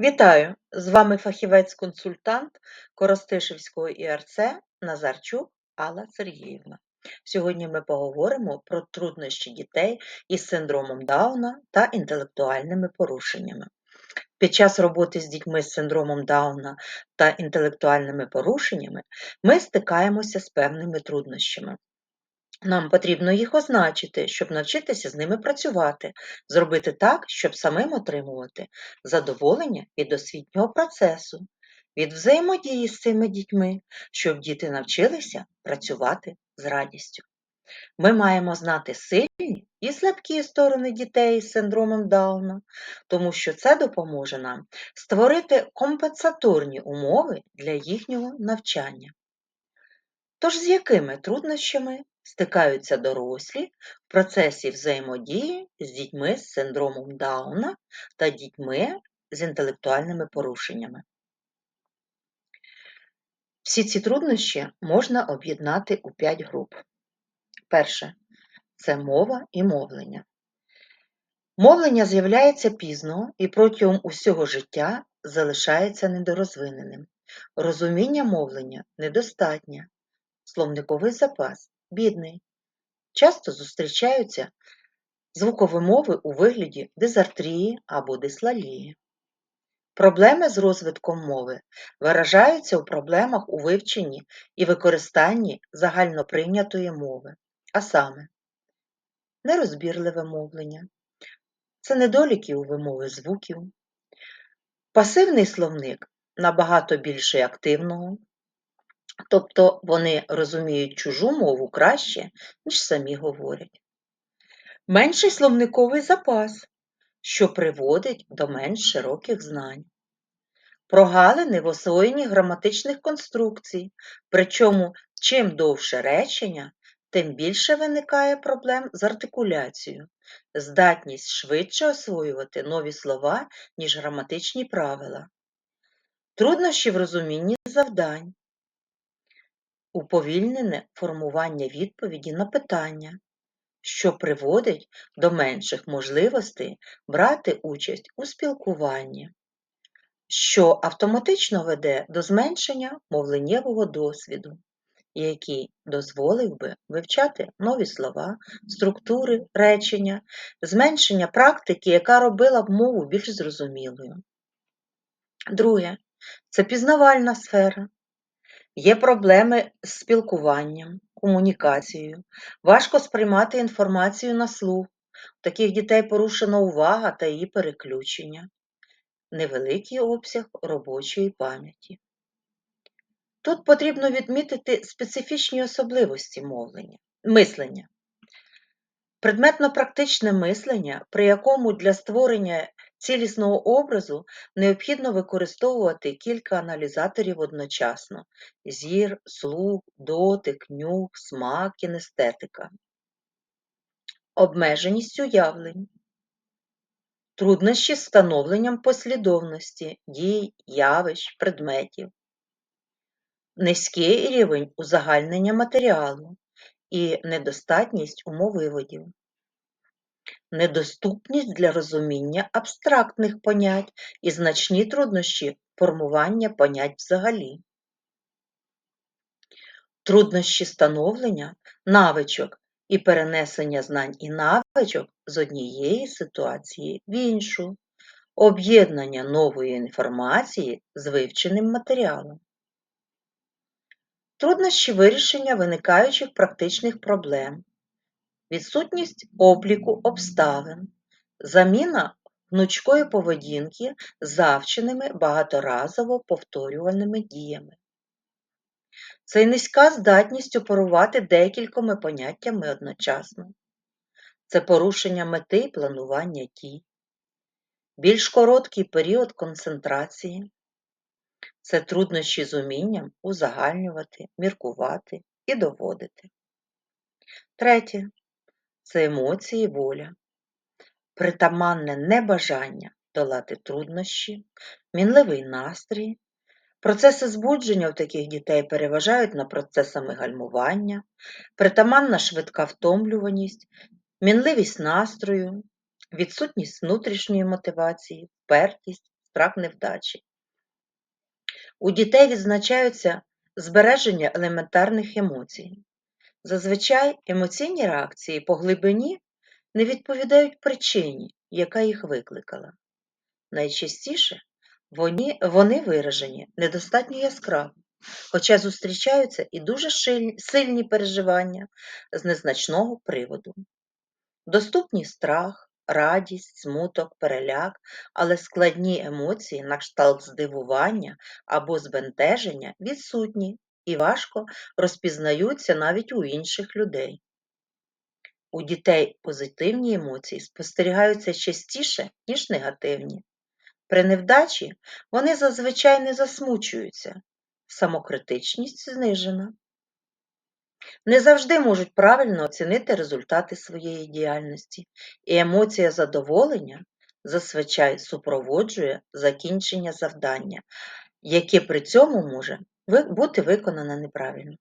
Вітаю! З вами фахівець-консультант Коростишівського ІРЦ Назарчук Алла Сергіївна. Сьогодні ми поговоримо про труднощі дітей із синдромом Дауна та інтелектуальними порушеннями. Під час роботи з дітьми з синдромом Дауна та інтелектуальними порушеннями ми стикаємося з певними труднощами. Нам потрібно їх означити, щоб навчитися з ними працювати, зробити так, щоб самим отримувати задоволення від освітнього процесу, від взаємодії з цими дітьми, щоб діти навчилися працювати з радістю. Ми маємо знати сильні і слабкі сторони дітей з синдромом Дауна, тому що це допоможе нам створити компенсаторні умови для їхнього навчання. Тож з якими труднощами стикаються дорослі в процесі взаємодії з дітьми з синдромом Дауна та дітьми з інтелектуальними порушеннями? Всі ці труднощі можна об'єднати у п'ять груп. Перше це мова і мовлення. Мовлення з'являється пізно і протягом усього життя залишається недорозвиненим. Розуміння мовлення недостатнє, словниковий запас бідний. Часто зустрічаються звукові мови у вигляді дизартрії або дислалії. Проблеми з розвитком мови виражаються у проблемах у вивченні і використанні загальноприйнятої мови, а саме нерозбірливе мовлення, це недоліки у вимови звуків, пасивний словник набагато більше активного, Тобто вони розуміють чужу мову краще, ніж самі говорять. Менший словниковий запас, що приводить до менш широких знань. Прогалини в освоєнні граматичних конструкцій, причому чим довше речення, тим більше виникає проблем з артикуляцією, здатність швидше освоювати нові слова, ніж граматичні правила, труднощі в розумінні завдань, уповільнене формування відповіді на питання, що приводить до менших можливостей брати участь у спілкуванні, що автоматично веде до зменшення мовленнєвого досвіду, який дозволив би вивчати нові слова, структури, речення, зменшення практики, яка робила б мову більш зрозумілою. Друге це пізнавальна сфера. Є проблеми з спілкуванням, комунікацією, важко сприймати інформацію на слух, у таких дітей порушена увага та її переключення, невеликий обсяг робочої пам'яті. Тут потрібно відмітити специфічні особливості мовлення, мислення. Предметно-практичне мислення, при якому для створення цілісного образу необхідно використовувати кілька аналізаторів одночасно зір, слух, дотик, нюх, смак, кінестетика. Обмеженість уявлень, труднощі з встановленням послідовності дій, явищ, предметів, низький рівень узагальнення матеріалу і недостатність умовиводів недоступність для розуміння абстрактних понять і значні труднощі формування понять взагалі, труднощі становлення навичок і перенесення знань і навичок з однієї ситуації в іншу, об'єднання нової інформації з вивченим матеріалом. Труднощі вирішення виникаючих практичних проблем, відсутність обліку обставин, заміна гнучкої поведінки завченими багаторазово повторюваними діями. Це й низька здатність оперувати декількома поняттями одночасно. Це порушення мети і планування дій, більш короткий період концентрації, це труднощі з умінням узагальнювати, міркувати і доводити. Третє це емоції, воля, притаманне небажання долати труднощі, мінливий настрій. Процеси збудження у таких дітей переважають над процесами гальмування, притаманна швидка втомлюваність, мінливість настрою, відсутність внутрішньої мотивації, впертість, страх невдачі. У дітей відзначаються збереження елементарних емоцій. Зазвичай емоційні реакції по глибині не відповідають причині, яка їх викликала. Найчастіше вони, вони виражені недостатньо яскраво, хоча зустрічаються і дуже сильні переживання з незначного приводу. Доступні страх, радість, смуток, переляк, але складні емоції на кшталт здивування або збентеження відсутні і важко розпізнаються навіть у інших людей. У дітей позитивні емоції спостерігаються частіше, ніж негативні. При невдачі вони зазвичай не засмучуються, самокритичність знижена. Не завжди можуть правильно оцінити результати своєї діяльності, і емоція задоволення зазвичай супроводжує закінчення завдання, яке при цьому може бути виконане неправильно.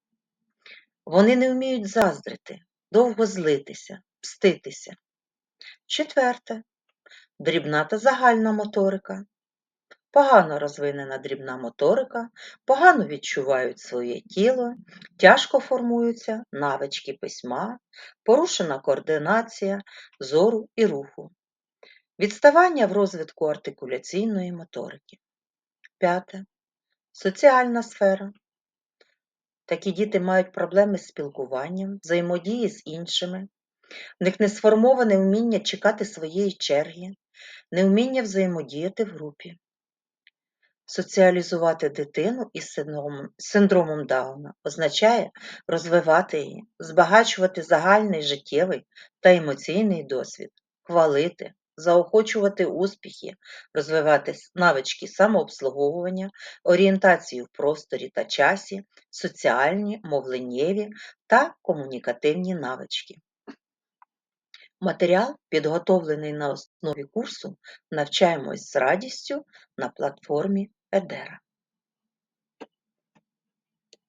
Вони не вміють заздрити, довго злитися, мститися. Четверте. Дрібна та загальна моторика. Погано розвинена дрібна моторика, погано відчувають своє тіло, тяжко формуються навички письма, порушена координація зору і руху, відставання в розвитку артикуляційної моторики. П'яте. Соціальна сфера. Такі діти мають проблеми з спілкуванням, взаємодії з іншими, в них не сформоване вміння чекати своєї черги, невміння взаємодіяти в групі. Соціалізувати дитину із синдромом, Дауна означає розвивати її, збагачувати загальний життєвий та емоційний досвід, хвалити, заохочувати успіхи, розвивати навички самообслуговування, орієнтацію в просторі та часі, соціальні, мовленнєві та комунікативні навички. Матеріал підготовлений на основі курсу «Навчаємось з радістю» на платформі Едера.